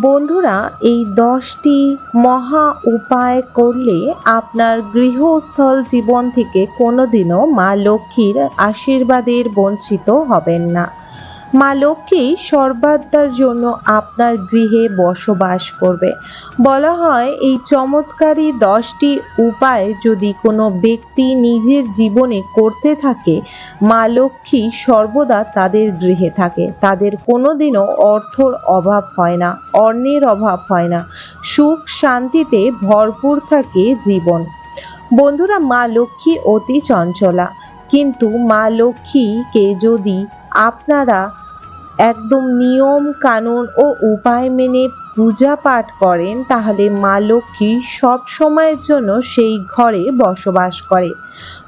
বন্ধুরা, এই দশটি মহা উপায় করলে আপনার গৃহস্থল জীবন থেকে কোনোদিনও মা লক্ষ্মীর আশীর্বাদের বঞ্চিত হবেন না। মা লক্ষ্মী সর্বাত্মার জন্য আপনার গৃহে বসবাস করবে। বলা হয়, এই চমৎকারী দশটি উপায় যদি কোনো ব্যক্তি নিজের জীবনে করতে থাকে মা লক্ষ্মী সর্বদা তাদের গৃহে থাকে। তাদের কোনোদিনও অর্থর অভাব হয় না, অন্নের অভাব হয় না। সুখ শান্তিতে ভরপুর থাকে জীবন। বন্ধুরা, মা লক্ষ্মী অতি চঞ্চলা। কিন্তু মা লক্ষ্মীকে যদি আপনারা একদম নিয়ম কানুন ও উপায় মেনে পূজা পাঠ করেন, তাহলে মা লক্ষ্মী সব সময়ের জন্য সেই ঘরে বসবাস করে।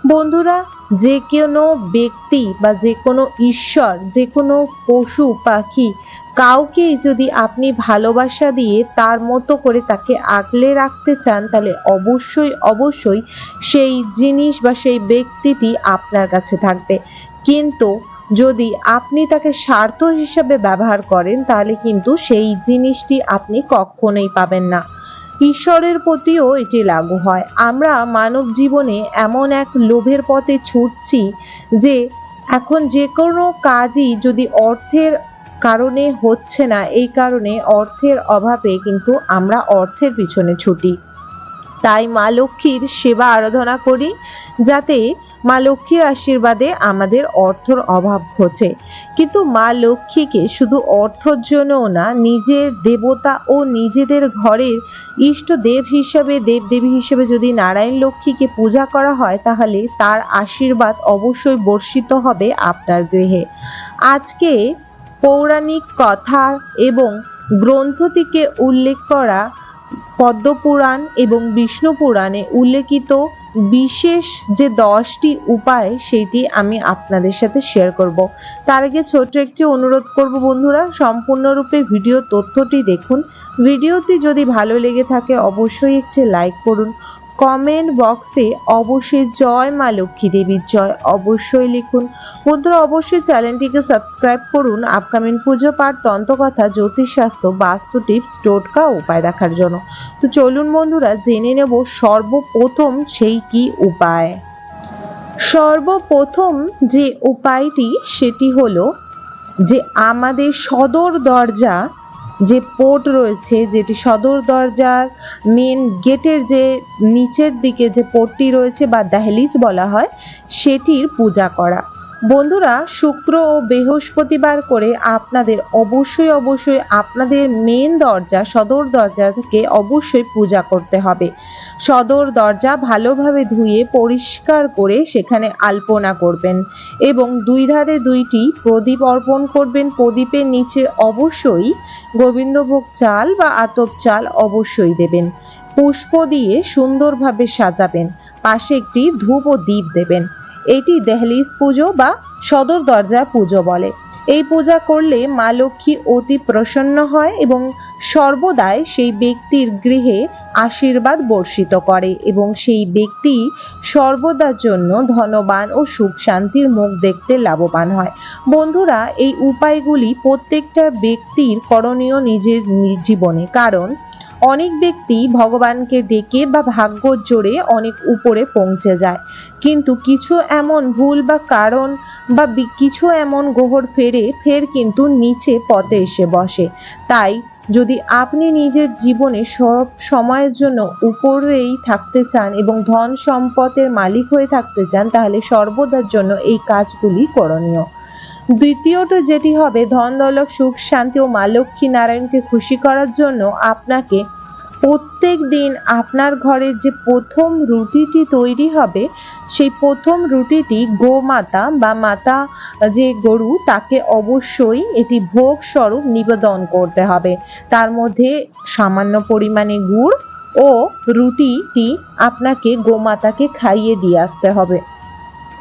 বন্ধুরা, যে কোনো ব্যক্তি বা যে কোনো ঈশ্বর, যে কোনো পশু, পাখি কাউকেই যদি আপনি ভালোবাসা দিয়ে তার মতো করে তাকে আগলে রাখতে চান, তাহলে অবশ্যই অবশ্যই সেই জিনিস বা সেই ব্যক্তিটি আপনার কাছে থাকবে। কিন্তু যদি আপনি তাকে স্বার্থ হিসেবে ব্যবহার করেন, তাহলে কিন্তু সেই জিনিসটি আপনি কখনোই পাবেন না। ঈশ্বরের প্রতিও এটি লাগু হয়। আমরা মানব জীবনে এমন এক লোভের পথে ছুটছি যে এখন যে কোনো কাজই যদি অর্থের কারণে হচ্ছে না, এই কারণে অর্থের অভাবে কিন্তু আমরা অর্থের পিছনে ছুটি। তাই মা লক্ষ্মীর সেবা আরাধনা করি যাতে মা লক্ষ্মীর আশীর্বাদে আমাদের অর্থর অভাব ঘটে। কিন্তু মা লক্ষ্মীকে শুধু অর্থর জন্যও না, নিজের দেবতা ও নিজেদের ঘরের ইষ্ট দেব হিসাবে, দেবদেবী হিসেবে যদি নারায়ণ লক্ষ্মীকে পূজা করা হয়, তাহলে তার আশীর্বাদ অবশ্যই বর্ষিত হবে আপনার গৃহে। আজকে পৌরাণিক কথা এবং গ্রন্থ থেকে উল্লেখ করা পদ্মপুরাণ এবং বিষ্ণু পুরাণে উল্লেখিত বিশেষ যে দশটি উপায় সেইটি আমি আপনাদের সাথে শেয়ার করব। তার আগে ছোট্ট একটি অনুরোধ করব বন্ধুরা, সম্পূর্ণরূপে ভিডিও তথ্যটি দেখুন। ভিডিওটি যদি ভালো লেগে থাকে, অবশ্যই একটি লাইক করুন। কমেন্ট বক্সে অবশ্যই জয় মা লক্ষ্মী দেবীর জয় অবশ্যই লিখুন। বন্ধুরা, অবশ্যই চ্যানেলটিকে সাবস্ক্রাইব করুন। আপকামিং পুজো পাঠ, তন্ত্রকথা, জ্যোতিষশাস্ত্র, বাস্তু টিপস, টোটকা উপায় দেখার জন্য। তো চলুন বন্ধুরা, জেনে নেব সর্বপ্রথম সেই কি উপায়। সর্বপ্রথম যে উপায়টি, সেটি হলো যে আমাদের সদর দরজা যে পোর্ট রয়েছে, যেটি সদর দরজার মেন গেটের যে নিচের দিকে যে পোর্টটি রয়েছে বা দাহলিজ বলা হয়, সেটির পূজা করা। বন্ধুরা, শুক্র ও বৃহস্পতিবার করে আপনাদের অবশ্যই অবশ্যই আপনাদের মেন দরজা, সদর দরজা থেকে অবশ্যই পূজা করতে হবে। সদর দরজা ভালোভাবে ধুয়ে পরিষ্কার করে সেখানে আলপনা করবেন এবং দুই ধারে দুইটি প্রদীপ অর্পণ করবেন। প্রদীপের নিচে অবশ্যই গোবিন্দভোগ চাল বা আতপ চাল অবশ্যই দেবেন। পুষ্প দিয়ে সুন্দরভাবে সাজাবেন। পাশে একটি ধূপ ও দ্বীপ দেবেন। এটি দেহলিজ পুজো বা সদর দরজা পুজো বলে। এই পূজা করলে মা লক্ষ্মী অতি প্রসন্ন হয় এবং সর্বদাই সেই ব্যক্তির গৃহে আশীর্বাদ বর্ষিত করে এবং সেই ব্যক্তি সর্বদার জন্য ধনবান ও সুখ শান্তির মুখ দেখতে লাভবান হয়। বন্ধুরা, এই উপায়গুলি প্রত্যেকটা ব্যক্তির করণীয় নিজের জীবনে। কারণ অনেক ব্যক্তি ভগবানকে ডেকে বা ভাগ্য জোরে অনেক উপরে পৌঁছে যায়। কিন্তু কিছু এমন ভুল বা কারণ বা কিছু এমন গোহর ফেরে ফের কিন্তু নিচে পথে এসে বসে। তাই যদি আপনি নিজের জীবনে সব সময়ের জন্য উপরেই থাকতে চান এবং ধন সম্পদের মালিক হয়ে থাকতে চান, তাহলে সর্বদার জন্য এই কাজগুলি করণীয়। দ্বিতীয়ত যেটি হবে ধন দৌলত সুখ, শান্তি ও মা লক্ষ্মী নারায়ণকে খুশি করার জন্য আপনাকে প্রত্যেক দিন আপনার ঘরের যে প্রথম রুটিটি তৈরি হবে, সেই প্রথম রুটিটি গোমাতা বা মাতা যে গরু, তাকে অবশ্যই এটি ভোগ স্বরূপ নিবেদন করতে হবে। তার মধ্যে সামান্য পরিমাণে গুড় ও রুটিটি আপনাকে গোমাতাকে খাইয়ে দিয়ে আসতে হবে।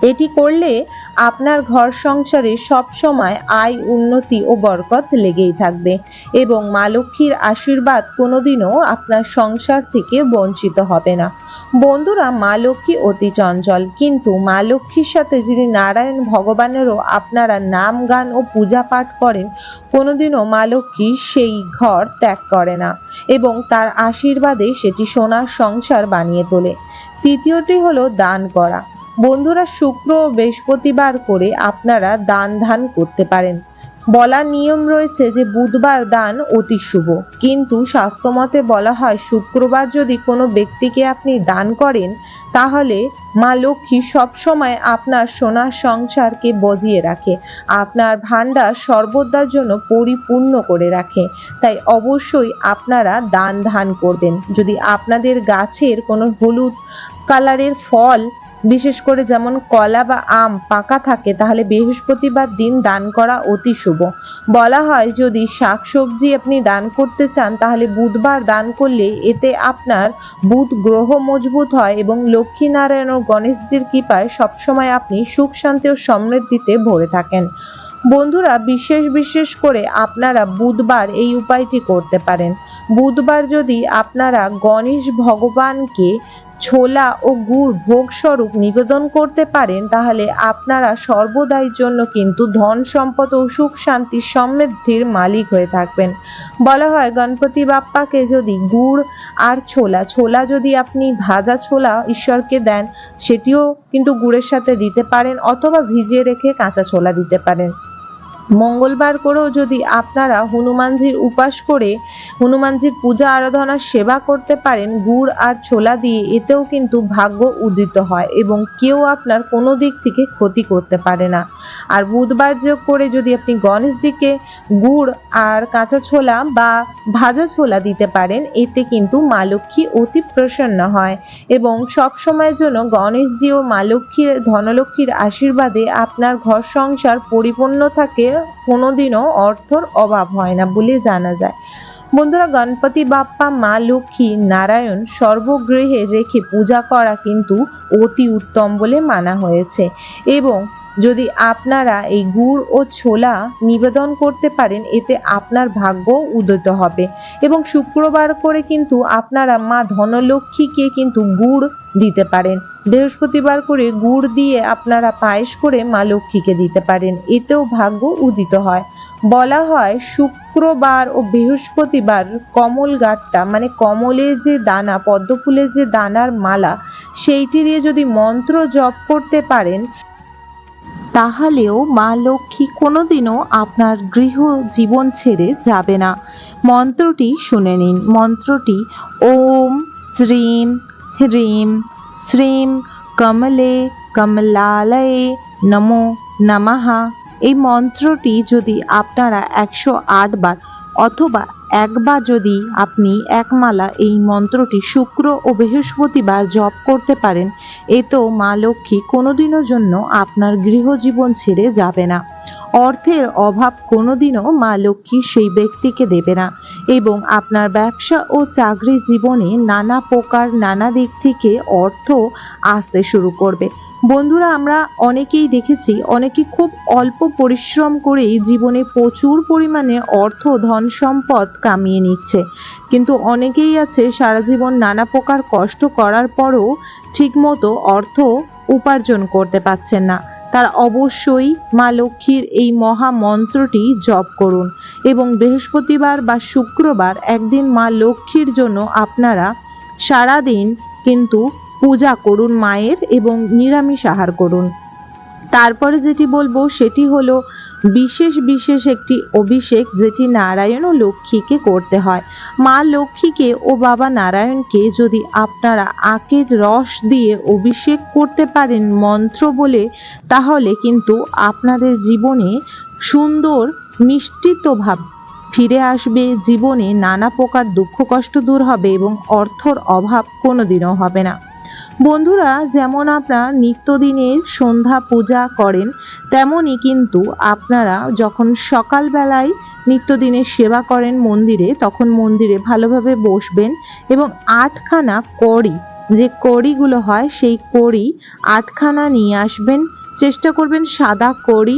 এটি করলে আপনার ঘর সংসারে সব সময় আয়, উন্নতি ও বরকত লেগেই থাকবে এবং মা লক্ষ্মীর আশীর্বাদ কোনোদিনও আপনার সংসার থেকে বঞ্চিত হবে না। বন্ধুরা, মা লক্ষ্মী অতি চঞ্চল। কিন্তু মা লক্ষ্মীর সাথে যদি নারায়ণ ভগবানেরও আপনারা নাম, গান ও পূজা পাঠ করেন, কোনোদিনও মা লক্ষ্মী সেই ঘর ত্যাগ করে না এবং তার আশীর্বাদে সেটি সোনার সংসার বানিয়ে তোলে। তৃতীয়টি হলো দান করা। বন্ধুরা শুক্র ও বৃহস্পতিবার করে আপনারা দান ধান করতে পারেন। বলার নিয়ম রয়েছে যে বুধবার দান অতি শুভ। কিন্তু স্বাস্থ্যমতে বলা হয়, শুক্রবার যদি কোনো ব্যক্তিকে আপনি দান করেন, তাহলে মা লক্ষ্মী সবসময় আপনার সোনার সংসারকে বজিয়ে রাখে। আপনার ভাণ্ডার সর্বদার জন্য পরিপূর্ণ করে রাখে। তাই অবশ্যই আপনারা দান ধান করবেন। যদি আপনাদের গাছের কোনো হলুদ কালারের ফল বিশেষ করে যেমন কলা বা আম পাকা থাকে, তাহলে বৃহস্পতিবার দিন দান করা অতি শুভ। বলা হয়, যদি শাকসবজি আপনি দান করতে চান, তাহলে বুধবার দান করলে এতে আপনার বুধ গ্রহ মজবুত হয় এবং লক্ষ্মীনারায়ণ ও গণেশজির কৃপায় সবসময় আপনি সুখ, শান্তি ও সমৃদ্ধিতে ভরে থাকেন। বন্ধুরা, বিশেষ বিশেষ করে আপনারা বুধবার এই উপায়টি করতে পারেন। বুধবার যদি আপনারা গণেশ ভগবানকে ছোলা ও গুড় ভোগ স্বরূপ নিবেদন করতে পারেন, তাহলে আপনারা সর্বদাই জন্য কিন্তু ধন সম্পদ ও সুখ শান্তি সমৃদ্ধির মালিক হয়ে থাকবেন। বলা হয়, গণপতি বাপ্পাকে যদি গুড় আর ছোলা ছোলা যদি আপনি ভাজা ছোলা ঈশ্বরকে দেন, সেটিও কিন্তু গুড়ের সাথে দিতে পারেন অথবা ভিজিয়ে রেখে কাঁচা ছোলা দিতে পারেন। মঙ্গলবার করেও যদি আপনারা হনুমানজির উপাস করে হনুমানজির পূজা আরাধনা সেবা করতে পারেন, গুড় আর ছোলা দিয়ে, এতেও কিন্তু ভাগ্য উদিত হয় এবং কেউ আপনার কোনো দিক থেকে ক্ষতি করতে পারে না। আর বুধবার যে করে যদি আপনি গণেশজিকে গুড় আর কাঁচা ছোলা বা ভাজা ছোলা দিতে পারেন, এতে কিন্তু মা লক্ষ্মী অতি প্রসন্ন হয় এবং সব সময়ের জন্য গণেশজি ও মা লক্ষ্মীর ধনলক্ষ্মীর আশীর্বাদে আপনার ঘর সংসার পরিপূর্ণ থাকে, কোনোদিনও অর্থর অভাব হয় না বলে জানা যায়। বন্ধুরা, গণপতি বাপ্পা, মা লক্ষ্মী, নারায়ণ সর্বগৃহে রেখে পূজা করা কিন্তু অতি উত্তম বলে মানা হয়েছে এবং যদি আপনারা এই গুড় ও ছোলা নিবেদন করতে পারেন, এতে আপনার ভাগ্য উদিত হবে। এবং শুক্রবার করে কিন্তু আপনারা মা ধনলক্ষ্মীকে কিন্তু গুড় দিতে পারেন। বৃহস্পতিবার করে গুড় দিয়ে আপনারা পায়েস করে মা লক্ষ্মীকে দিতে পারেন। এতেও ভাগ্য উদিত হয়। বলা হয়, শুক্রবার ও বৃহস্পতিবার কমল গাঠটা মানে কমলের যে দানা, পদ্মফুলের যে দানার মালা, সেইটি দিয়ে যদি মন্ত্র জপ করতে পারেন তাহলেও মা লক্ষ্মী কোনোদিনও আপনার গৃহ জীবন ছেড়ে যাবে না। মন্ত্রটি শুনে নিন। মন্ত্রটি, ওম শ্রীম হ্রিম শ্রীম কমলে কমলালয়ে নমো নমাহা এই মন্ত্রটি যদি আপনারা একশো আট বার অথবা একবার যদি আপনি একমালা এই মন্ত্রটি শুক্র ও বৃহস্পতিবার জপ করতে পারেন এতেও মা লক্ষ্মী কোনোদিনও জন্য আপনার গৃহজীবন ছেড়ে যাবে না। অর্থের অভাব কোনোদিনও মা লক্ষ্মী সেই ব্যক্তিকে দেবে না এবং আপনার ব্যবসা ও চাকরি জীবনে নানা প্রকার নানা দিক থেকে অর্থ আসতে শুরু করবে। বন্ধুরা, আমরা অনেকেই দেখেছি, অনেকে খুব অল্প পরিশ্রম করেই জীবনে প্রচুর পরিমাণে অর্থ, ধন সম্পদ কামিয়ে নিচ্ছে। কিন্তু অনেকেই আছে, সারা জীবন নানা প্রকার কষ্ট করার পরও ঠিকমতো অর্থ উপার্জন করতে পারছেন না। তার অবশ্যই মা লক্ষ্মীর এই মহা মন্ত্রটি জপ করুন এবং বৃহস্পতিবার বা শুক্রবার একদিন মা লক্ষ্মীর জন্য আপনারা সারাদিন কিন্তু পূজা করুন মায়ের এবং নিরামিষ আহার করুন। তারপরে যেটি বলব, সেটি হলো বিশেষ বিশেষ একটি অভিষেক যেটি নারায়ণ ও লক্ষ্মীকে করতে হয়। মা লক্ষ্মীকে ও বাবা নারায়ণকে যদি আপনারা আখের রস দিয়ে অভিষেক করতে পারেন মন্ত্র বলে, তাহলে কিন্তু আপনাদের জীবনে সুন্দর মিষ্টিত ভাব ফিরে আসবে, জীবনে নানা প্রকার দুঃখ কষ্ট দূর হবে এবং অর্থর অভাব কোনোদিনও হবে না। বন্ধুরা, যেমন আপনারা নিত্যদিনের সন্ধ্যা পূজা করেন, তেমনই কিন্তু আপনারা যখন সকালবেলায় নিত্যদিনের সেবা করেন মন্দিরে, তখন মন্দিরে ভালোভাবে বসবেন এবং আটখানা কড়ি, যে কড়িগুলো হয় সেই কড়ি আটখানা নিয়ে আসবেন। চেষ্টা করবেন সাদা কড়ি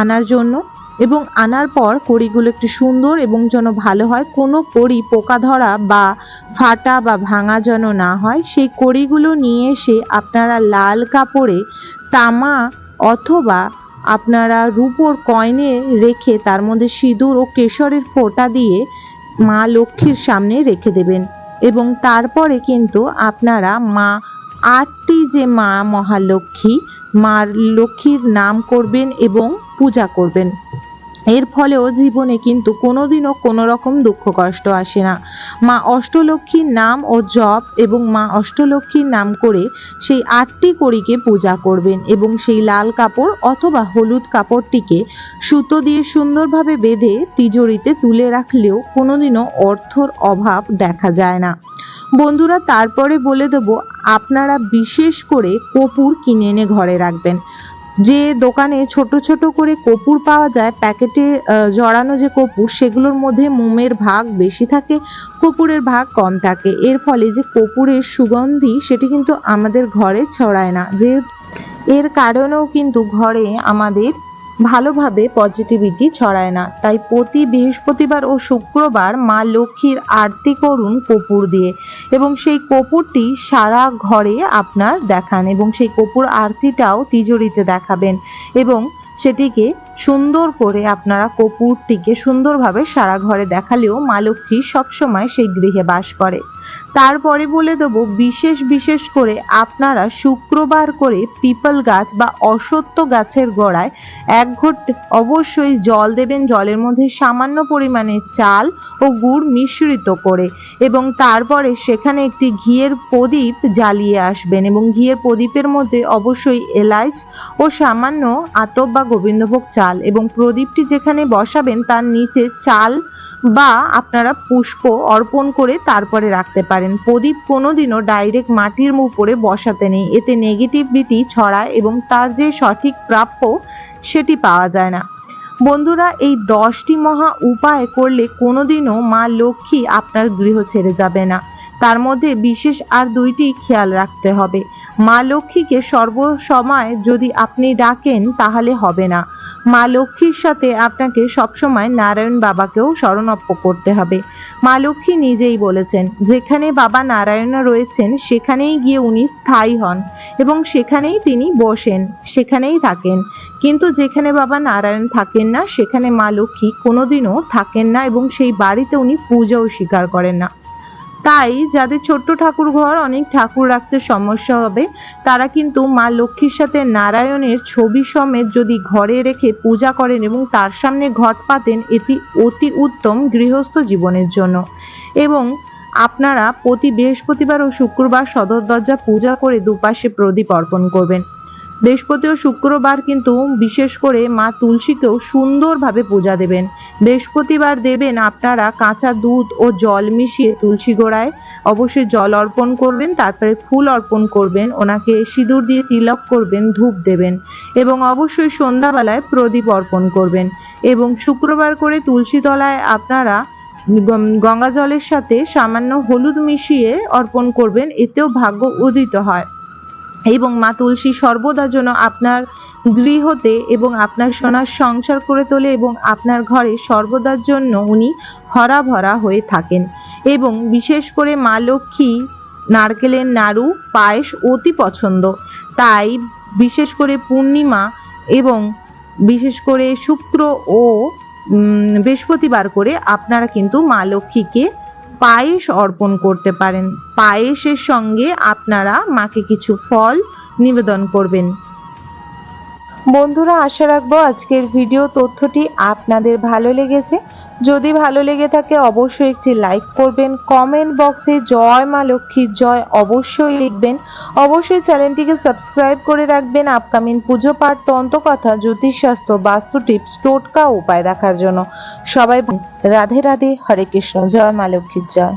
আনার জন্য। এবং আনার পর কড়িগুলো একটু সুন্দর এবং যেন ভালো হয়, কোনো কড়ি পোকা ধরা বা ফাটা বা ভাঙা যেন না হয়, সেই কড়িগুলো নিয়ে এসে আপনারা লাল কাপড়ে তামা অথবা আপনারা রূপোর কয়নে রেখে তার মধ্যে সিঁদুর ও কেশরের ফোঁটা দিয়ে মা লক্ষ্মীর সামনে রেখে দেবেন। এবং তারপরে কিন্তু আপনারা মা, আটটি যে মা মহালক্ষ্মী, মার লক্ষ্মীর নাম করবেন এবং পূজা করবেন। এর ফলেও জীবনে কিন্তু কোনোদিনও কোনো রকম দুঃখ কষ্ট আসে না। মা অষ্টলক্ষ্মীর নাম ও জপ এবং মা অষ্টলক্ষ্মীর নাম করে সেই আটটি কড়িকে পূজা করবেন এবং সেই লাল কাপড় অথবা হলুদ কাপড়টিকে সুতো দিয়ে সুন্দরভাবে বেঁধে তিজোরিতে তুলে রাখলেও কোনোদিনও অর্থর অভাব দেখা যায় না। বন্ধুরা, তারপরে বলে দেব, আপনারা বিশেষ করে কপুর কিনে এনে ঘরে রাখবেন। যে দোকানে ছোট ছোট করে কপুর পাওয়া যায়, প্যাকেটে জড়ানো যে কপুর, সেগুলোর মধ্যে মোমের ভাগ বেশি থাকে, কপুরের ভাগ কম থাকে। এর ফলে যে কপুরের সুগন্ধি, সেটি কিন্তু আমাদের ঘরে ছড়ায় না। যে এর কারণেও কিন্তু ঘরে আমাদের ভালোভাবে পজিটিভিটি ছড়ায় না। তাই প্রতি বৃহস্পতিবার ও শুক্রবার মা লক্ষ্মীর আরতি করুন কপুর দিয়ে এবং সেই কপুরটি সারা ঘরে আপনার দেখান এবং সেই কপুর আরতিটাও তিজোরিতে দেখাবেন এবং সেটিকে সুন্দর করে আপনারা কপুরটিকে সুন্দরভাবে সারা ঘরে দেখালেও মা লক্ষ্মী সবসময় সেই গৃহে বাস করে। তারপরে বলে দেবো, বিশেষ বিশেষ করে আপনারা শুক্রবার করে পিপল গাছ বা অসত্য গাছের গোড়ায় এক ঘট অবশ্যই জল দেবেন, জলের মধ্যে সামান্য পরিমাণে চাল ও গুড় মিশ্রিত করে এবং তারপরে সেখানে একটি ঘিয়ের প্রদীপ জ্বালিয়ে আসবেন এবং ঘিয়ের প্রদীপের মধ্যে অবশ্যই এলাইচ ও সামান্য আতপ বা গোবিন্দভোগ চাল এবং প্রদীপটি যেখানে বসাবেন তার নিচে চাল বা আপনারা পুষ্প অর্পণ করে তারপরে রাখতে পারেন। প্রদীপ কোনোদিনও ডাইরেক্ট মাটির উপরে বসাতে নেই। এতে নেগেটিভিটি ছড়ায় এবং তার যে সঠিক প্রাপ্য সেটি পাওয়া যায় না। বন্ধুরা, এই দশটি মহা উপায় করলে কোনোদিনও মা লক্ষ্মী আপনার গৃহ ছেড়ে যাবে না। তার মধ্যে বিশেষ আর দুইটি খেয়াল রাখতে হবে। মা লক্ষ্মীকে সর্বসময় যদি আপনি ডাকেন তাহলে হবে না। মা লক্ষ্মীর সাথে আপনাকে সবসময় নারায়ণ বাবাকেও শরণাপ্য করতে হবে। মা লক্ষ্মী নিজেই বলেছেন, যেখানে বাবা নারায়ণ রয়েছেন, সেখানেই গিয়ে উনি স্থায়ী হন এবং সেখানেই তিনি বসেন, সেখানেই থাকেন। কিন্তু যেখানে বাবা নারায়ণ থাকেন না, সেখানে মা লক্ষ্মী কোনোদিনও থাকেন না এবং সেই বাড়িতে উনি পূজাও স্বীকার করেন না। তাই যাদের ছোট্ট ঠাকুর ঘর অনেক ঠাকুর রাখতে সমস্যা হবে। তারা কিন্তু মা লক্ষ্মীর সাথে নারায়ণের ছবি সমেত যদি ঘরে রেখে পূজা করেন এবং তার সামনে ঘট পাতেন, এটি অতি উত্তম গৃহস্থ জীবনের জন্য। এবং আপনারা প্রতি বৃহস্পতিবার ও শুক্রবার সদর দরজা পূজা করে দুপাশে প্রদীপ অর্পণ করবেন। বৃহস্পতি ও শুক্রবার কিন্তু বিশেষ করে মা তুলসীকেও সুন্দরভাবে পূজা দেবেন। বৃহস্পতিবার দেবেন আপনারা কাঁচা দুধ ও জল মিশিয়ে তুলসী গোড়ায় অবশ্যই জল অর্পণ করবেন, তারপরে ফুল অর্পণ করবেন, ওনাকে সিঁদুর দিয়ে তিলক করবেন, ধূপ দেবেন এবং অবশ্যই সন্ধ্যাবেলায় প্রদীপ অর্পণ করবেন এবং শুক্রবার করে তুলসী তলায় আপনারা গঙ্গা জলের সাথে সামান্য হলুদ মিশিয়ে অর্পণ করবেন, এতেও ভাগ্য উদিত হয় এবং মা তুলসী সর্বদা যেন আপনার গৃহতে এবং আপনার সোনার সংসার করে তোলে এবং আপনার ঘরে সর্বদার জন্য উনি হরা ভরা হয়ে থাকেন। এবং বিশেষ করে মা লক্ষ্মী, নারকেলের নাড়ু, পায়েস অতি পছন্দ। তাই বিশেষ করে পূর্ণিমা এবং বিশেষ করে শুক্র ও বৃহস্পতিবার করে আপনারা কিন্তু মা লক্ষ্মীকে পায়েস অর্পণ করতে পারেন। পায়েসের সঙ্গে আপনারা মাকে কিছু ফল নিবেদন করবেন। বন্ধুরা, আশা রাখব আজকের ভিডিও তথ্যটি আপনাদের ভালো লেগেছে। যদি ভালো লেগে থাকে, অবশ্যই একটি লাইক করবেন, কমেন্ট বক্সে জয় মা লক্ষ্মীর জয় অবশ্যই লিখবেন। অবশ্যই চ্যানেলটিকে সাবস্ক্রাইব করে রাখবেন আপকামিং পুজো পাঠ তন্ত্রকথা জ্যোতিষশাস্ত্র, বাস্তু টিপস, টোটকা উপায় দেখার জন্য। সবাই রাধে রাধে, হরে কৃষ্ণ, জয় মা লক্ষ্মীর জয়।